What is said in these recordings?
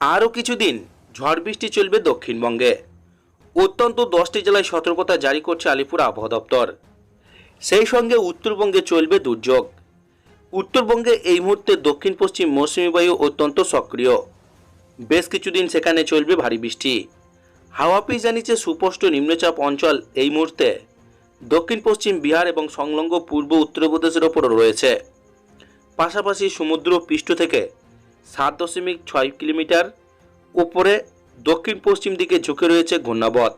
আরও কিছুদিন ঝড় বৃষ্টি চলবে দক্ষিণবঙ্গে। অত্যন্ত দশটি জেলায় সতর্কতা জারি করছে আলিপুর আবহাওয়া দপ্তর। সেই সঙ্গে উত্তরবঙ্গে চলবে দুর্যোগ। উত্তরবঙ্গে এই মুহূর্তে দক্ষিণ পশ্চিম মৌসুমী বায়ু অত্যন্ত সক্রিয়। বেশ কিছুদিন সেখানে চলবে ভারী বৃষ্টি। হাওয়া অফিস জানিয়েছে সুস্পষ্ট নিম্নচাপ অঞ্চল এই মুহূর্তে দক্ষিণ পশ্চিম বিহার এবং সংলগ্ন পূর্ব উত্তরপ্রদেশের ওপর রয়েছে। পাশাপাশি সমুদ্র পৃষ্ঠ থেকে সাত দশমিক ছয় কিলোমিটার। উপরে দক্ষিণ পশ্চিম দিকে ঝুঁকে রয়েছে ঘূর্ণাবধ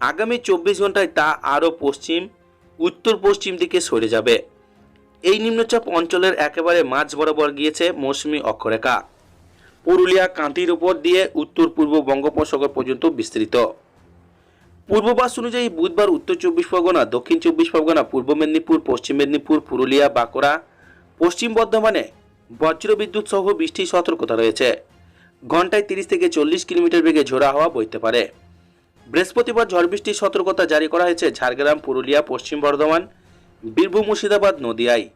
আগামী চব্বিশ ঘন্টায় তা আরও পশ্চিম, উত্তর পশ্চিম দিকে সরে যাবে। এই নিম্নচাপ অঞ্চলের একেবারে মাঝ বরাবর গিয়েছে মৌসুমি অক্ষরেখা। পুরুলিয়া কাঁতির উপর দিয়ে উত্তর পূর্ব বঙ্গোপসাগর পর্যন্ত বিস্তৃত। পূর্ববাস অনুযায়ী বুধবার উত্তর চব্বিশ পরগনা, দক্ষিণ চব্বিশ পরগনা, পূর্ব মেদিনীপুর, পশ্চিম মেদিনীপুর, পুরুলিয়া, বাঁকুড়া, পশ্চিম বর্ধমানে বজ্রবিদ্যুৎ সহ বৃষ্টির সতর্কতা রয়েছে। ঘন্টায় তিরিশ থেকে চল্লিশ কিলোমিটার বেগে ঝোড়া হাওয়া বইতে পারে। বৃহস্পতিবার ঝড় বৃষ্টির সতর্কতা জারি করা হয়েছে ঝাড়গ্রাম, পুরুলিয়া, পশ্চিম বর্ধমান, বীরভূম, মুর্শিদাবাদ, নদিয়ায়।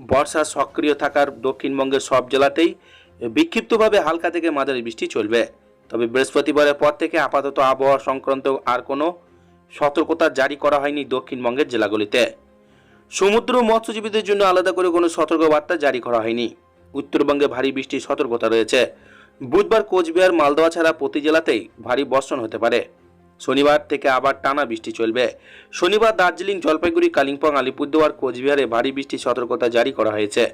বর্ষা সক্রিয় থাকার দক্ষিণবঙ্গের সব জেলাতেই বিক্ষিপ্তভাবে হালকা থেকে মাঝারি বৃষ্টি চলবে। তবে বৃহস্পতিবারের পর থেকে আপাতত আবহাওয়া সংক্রান্ত আর কোনো সতর্কতা জারি করা হয়নি দক্ষিণবঙ্গের জেলাগুলিতে। সমুদ্র মৎস্যজীবীদের জন্য আলাদা করে কোনো সতর্কবার্তা জারি করা হয়নি। উত্তরবঙ্গে ভারী বৃষ্টির সতর্কতা রয়েছে। বুধবার কোচবিহার মালদহ ছাড়া প্রতি জেলাতেই ভারী বর্ষণ হতে পারে। শনিবার থেকে আবার টানা বৃষ্টি চলবে। শনিবার দার্জিলিং, জলপাইগুড়ি, কালিম্পং, আলিপুরদুয়ার, কোচবিহারে ভারী বৃষ্টির সতর্কতা জারি করা হয়েছে।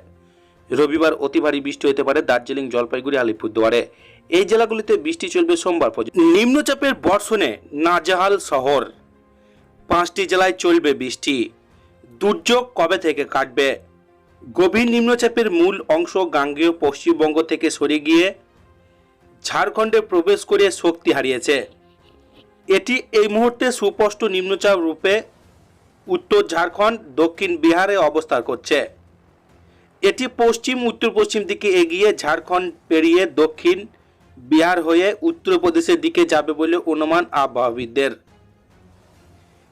রবিবার অতি ভারী বৃষ্টি হতে পারে দার্জিলিং, জলপাইগুড়ি, আলিপুরদুয়ারে। এই জেলাগুলিতে বৃষ্টি চলবে সোমবার পর্যন্ত। নিম্নচাপের বর্ষণে নাজাহাল শহর। পাঁচটি জেলায় চলবে বৃষ্টি। দুর্যোগ কবে থেকে কাটবে? গভীর নিম্নচাপের মূল অংশ গাঙ্গেয় পশ্চিমবঙ্গ থেকে সরে গিয়ে ঝাড়খণ্ডে প্রবেশ করে শক্তি হারিয়েছে। এটি এই মুহূর্তে সুস্পষ্ট নিম্নচাপ রূপে উত্তর ঝাড়খণ্ড, দক্ষিণ বিহারে অবস্থান করছে। এটি পশ্চিম উত্তর পশ্চিম দিকে এগিয়ে ঝাড়খণ্ড পেরিয়ে দক্ষিণ বিহার হয়ে উত্তরপ্রদেশের দিকে যাবে বলে অনুমান আবহাওয়াবিদদের।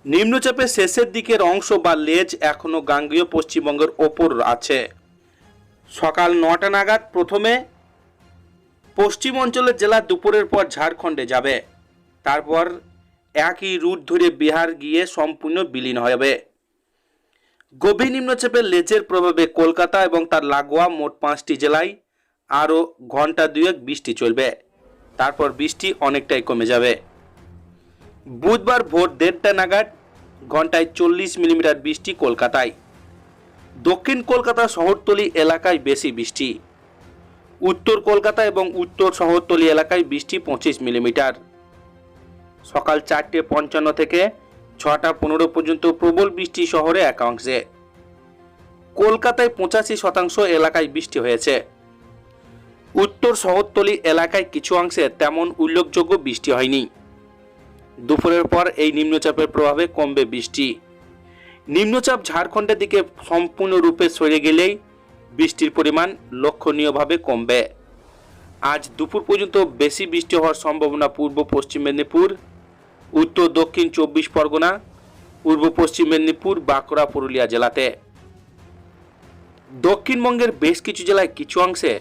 নিম্নচাপের শেষের দিকের অংশ বা লেজ এখনও গাঙ্গীয় পশ্চিমবঙ্গের ওপর আছে। সকাল নটা নাগাদ প্রথমে পশ্চিম অঞ্চলের জেলা দুপুরের পর ঝাড়খণ্ডে যাবে। তারপর একই রুট ধরে বিহার গিয়ে সম্পূর্ণ বিলীন হবে গভীর নিম্নচাপের লেজের প্রভাবে কলকাতা এবং তার লাগোয়া মোট পাঁচটি জেলায় আরও ঘণ্টা দুয়েক বৃষ্টি চলবে। তারপর বৃষ্টি অনেকটাই কমে যাবে। বুধবার ভোর দেড়টা নাগাদ ঘন্টায় চল্লিশ মিলিমিটার বৃষ্টি কলকাতায়। দক্ষিণ কলকাতা শহরতলি এলাকায় বেশি বৃষ্টি। উত্তর কলকাতা এবং উত্তর শহরতলি এলাকায় বৃষ্টি পঁচিশ মিলিমিটার। সকাল চারটে পঞ্চান্ন থেকে ছটা পনেরো পর্যন্ত প্রবল বৃষ্টি শহরে একাংশে। কলকাতায় পঁচাশি শতাংশ এলাকায় বৃষ্টি হয়েছে। উত্তর শহরতলি এলাকায় কিছু অংশে তেমন উল্লেখযোগ্য বৃষ্টি হয়নি। দুপুরের পর এই নিম্নচাপের প্রভাবে কমবে বৃষ্টি। নিম্নচাপ ঝাড়খণ্ডের দিকে সম্পূর্ণরূপে সরে গেলেই বৃষ্টির পরিমাণ লক্ষণীয়ভাবে কমবে। আজ দুপুর পর্যন্ত বেশি বৃষ্টি হওয়ার সম্ভাবনা পূর্ব পশ্চিম মেদিনীপুর, উত্তর, দক্ষিণ চব্বিশ পরগনা, পূর্ব পশ্চিম মেদিনীপুর, বাঁকুড়া, পুরুলিয়া জেলাতে। দক্ষিণবঙ্গের বেশ কিছু জেলায় কিছু অংশে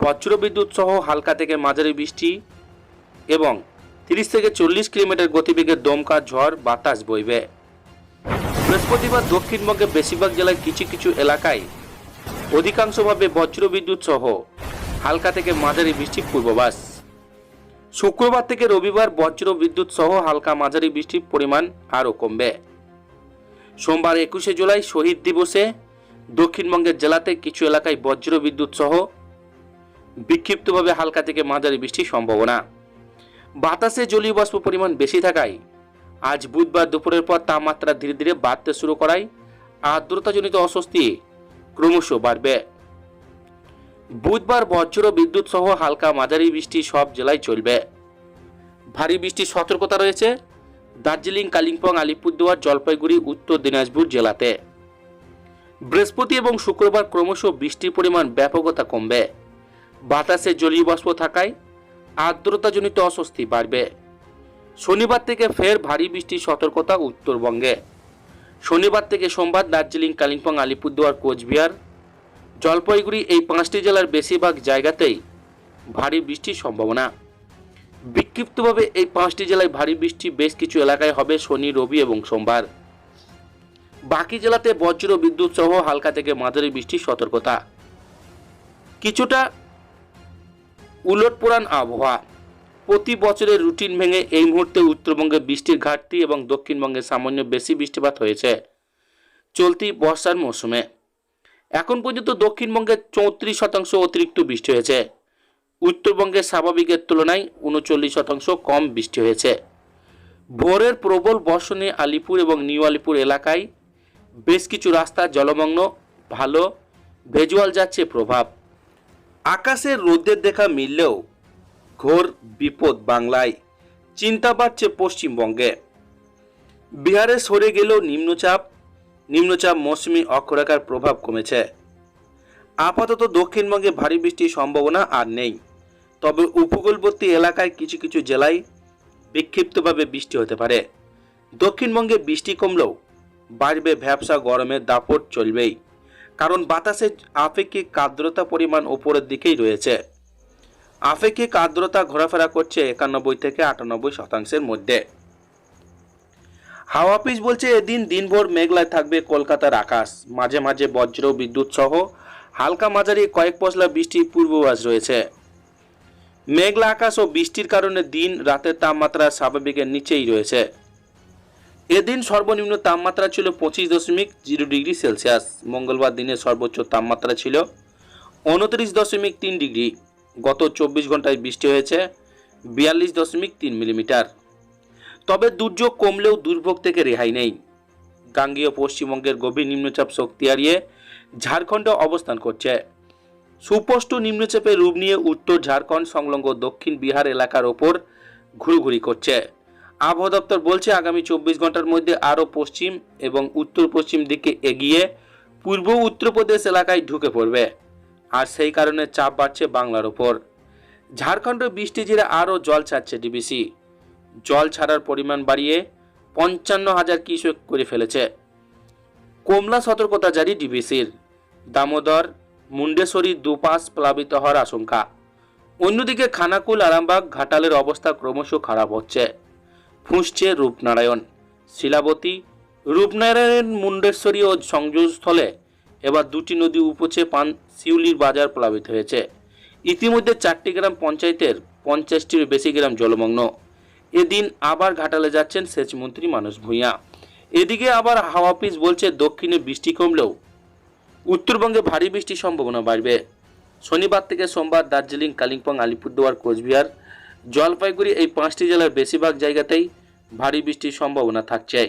বজ্রবিদ্যুৎ সহ হালকা থেকে মাঝারি বৃষ্টি এবং তিরিশ থেকে চল্লিশ কিলোমিটার গতিবেগের দমকা ঝড়, বাতাস বইবে। বৃহস্পতিবার দক্ষিণবঙ্গে বেশিরভাগ জেলায় কিছু কিছু এলাকায় অধিকাংশভাবে বজ্রবিদ্যুৎ সহ হালকা থেকে মাঝারি বৃষ্টি পূর্বাভাস। শুক্রবার থেকে রবিবার বজ্র বিদ্যুৎ সহ হালকা মাঝারি বৃষ্টির পরিমাণ আরও কমবে। সোমবার একুশে জুলাই শহীদ দিবসে দক্ষিণবঙ্গের জেলাতে কিছু এলাকায় বজ্র বিদ্যুৎ সহ বিক্ষিপ্তভাবে হালকা থেকে মাঝারি বৃষ্টির সম্ভাবনা। বাতাসে জলীয় বাষ্প পরিমাণ বেশি থাকায় আজ বুধবার দুপুরের পর তাপমাত্রা ধীরে ধীরে বাড়তে শুরু করায় আর্দ্রতাজনিত অস্বস্তি ক্রমশ বাড়বে। বুধবার বজ্র, বিদ্যুৎ সহ হালকা মাঝারি বৃষ্টি সব জেলায় চলবে। ভারী বৃষ্টির সতর্কতা রয়েছে দার্জিলিং, কালিম্পং, আলিপুরদুয়ার, জলপাইগুড়ি, উত্তর দিনাজপুর জেলাতে। বৃহস্পতি এবং শুক্রবার ক্রমশ বৃষ্টির পরিমাণ ব্যাপকতা কমবে। বাতাসে জলীয় বাষ্প থাকায় আর্দ্রতাজনিত অস্বস্তি বাড়বে। শনিবার থেকে ফের ভারী বৃষ্টির সতর্কতা উত্তরবঙ্গে। শনিবার থেকে সোমবার দার্জিলিং, কালিম্পং, আলিপুরদুয়ার, কোচবিহার, জলপাইগুড়ি এই পাঁচটি জেলার বেশিরভাগ জায়গাতেই ভারী বৃষ্টির সম্ভাবনা। বিক্ষিপ্তভাবে এই পাঁচটি জেলায় ভারী বৃষ্টি বেশ কিছু এলাকায় হবে শনি, রবি এবং সোমবার। বাকি জেলাতে বজ্র, বিদ্যুৎ সহ হালকা থেকে মাঝারি বৃষ্টির সতর্কতা। কিছুটা উলটপুরান আবহাওয়া। প্রতি বছরের রুটিন ভেঙে এই মুহূর্তে উত্তরবঙ্গে বৃষ্টির ঘাটতি এবং দক্ষিণবঙ্গে সামান্য বেশি বৃষ্টিপাত হয়েছে। চলতি বর্ষার মৌসুমে। এখন পর্যন্ত দক্ষিণবঙ্গে চৌত্রিশ শতাংশ অতিরিক্ত বৃষ্টি হয়েছে। উত্তরবঙ্গে স্বাভাবিকের তুলনায় উনচল্লিশ শতাংশ কম বৃষ্টি হয়েছে। ভোরের প্রবল বর্ষণে আলিপুর এবং নিউ আলিপুর এলাকায় বেশ কিছু রাস্তা জলমগ্ন, ভালো, ভেজুয়াল যাচ্ছে প্রভাব। আকাশে রোদের দেখা মিললেও ঘোর বিপদ বাংলায় চিন্তা বাড়ছে পশ্চিমবঙ্গে। বিহারে সরে গেলেও নিম্নচাপ নিম্নচাপ মৌসুমি অক্ষরেখার প্রভাব কমেছে। আপাতত দক্ষিণবঙ্গে ভারী বৃষ্টির সম্ভাবনা আর নেই। তবে উপকূলবর্তী এলাকায় কিছু কিছু জেলায় বিক্ষিপ্তভাবে বৃষ্টি হতে পারে। দক্ষিণবঙ্গে বৃষ্টি কমলেও বাড়বে ভ্যাবসা গরমের দাপট চলবেই। কারণ বাতাসে আপেক্ষিক আর্দ্রতা পরিমাণ উপরের দিকেই রয়েছে। আপেক্ষিক আর্দ্রতা ঘোরাফেরা করছে একানব্বই থেকে আটানব্বই শতাংশের মধ্যে। হাওয়া পিচ বলছে এদিন দিনভর মেঘলায় থাকবে কলকাতার আকাশ। মাঝে মাঝে বজ্র, বিদ্যুৎ সহ হালকা মাঝারি কয়েক পশলা বৃষ্টির পূর্বাভাস রয়েছে। মেঘলা আকাশ ও বৃষ্টির কারণে দিন রাতের তাপমাত্রা স্বাভাবিকের নিচেই রয়েছে। এদিন সর্বনিম্ন তাপমাত্রা ছিল পঁচিশ দশমিক জিরো ডিগ্রি সেলসিয়াস। মঙ্গলবার দিনে সর্বোচ্চ তাপমাত্রা ছিল উনত্রিশ দশমিক তিন ডিগ্রি। গত চব্বিশ ঘন্টায় বৃষ্টি হয়েছে বিয়াল্লিশ দশমিক তিন মিলিমিটার। তবে দুর্যোগ কমলেও দুর্ভোগ থেকে রেহাই নেই। গাঙ্গীয় পশ্চিমবঙ্গের গভীর নিম্নচাপ শক্তি হারিয়ে ঝাড়খণ্ডে অবস্থান করছে। সুস্পষ্ট নিম্নচাপের রূপ নিয়ে উত্তর ঝাড়খণ্ড সংলগ্ন দক্ষিণ বিহার এলাকার ওপর ঘুরঘুরি করছে। আবহাওয়া দপ্তর বলছে, আগামী চব্বিশ ঘণ্টার মধ্যে আরও পশ্চিম এবং উত্তর পশ্চিম দিকে এগিয়ে পূর্ব উত্তরপ্রদেশ এলাকায় ঢুকে পড়বে। আর সেই কারণে চাপ বাড়ছে বাংলার ওপর। ঝাড়খণ্ড বৃষ্টি জেরে আরও জল ছাড়ছে ডিবিসি। জল ছাড়ার পরিমাণ বাড়িয়ে পঞ্চান্ন হাজার কিউসেক করে ফেলেছে। কমলা সতর্কতা জারি ডিবিসির। দামোদর, মুন্ডেশ্বরী দুপাশ প্লাবিত হওয়ার আশঙ্কা। অন্যদিকে খানাকুল, আরামবাগ, ঘাটালের অবস্থা ক্রমশ খারাপ হচ্ছে। ফুঁসছে রূপনারায়ণ। শিলাবতী, রূপনারায়ণ মুন্ডেশ্বরী ও সংযোগস্থলে এবার দুটি নদী উপচে পান শিউলির বাজার প্লাবিত হয়েছে। ইতিমধ্যে চারটি গ্রাম পঞ্চায়েতের পঞ্চাশটির বেশি গ্রাম জলমগ্ন। এদিন আবার ঘাটালে যাচ্ছেন সেচমন্ত্রী মানস ভূঁইয়া। এদিকে আবার হাওয়া পিচ বলছে দক্ষিণে বৃষ্টি কমলেও উত্তরবঙ্গে ভারী বৃষ্টির সম্ভাবনা বাড়বে। শনিবার থেকে সোমবার দার্জিলিং, কালিম্পং, আলিপুরদুয়ার, কোচবিহার জলপাইগুড়ি এই পাঁচটি জেলার বেশিরভাগ জায়গাতেই ভারী বৃষ্টির সম্ভাবনা থাকছে।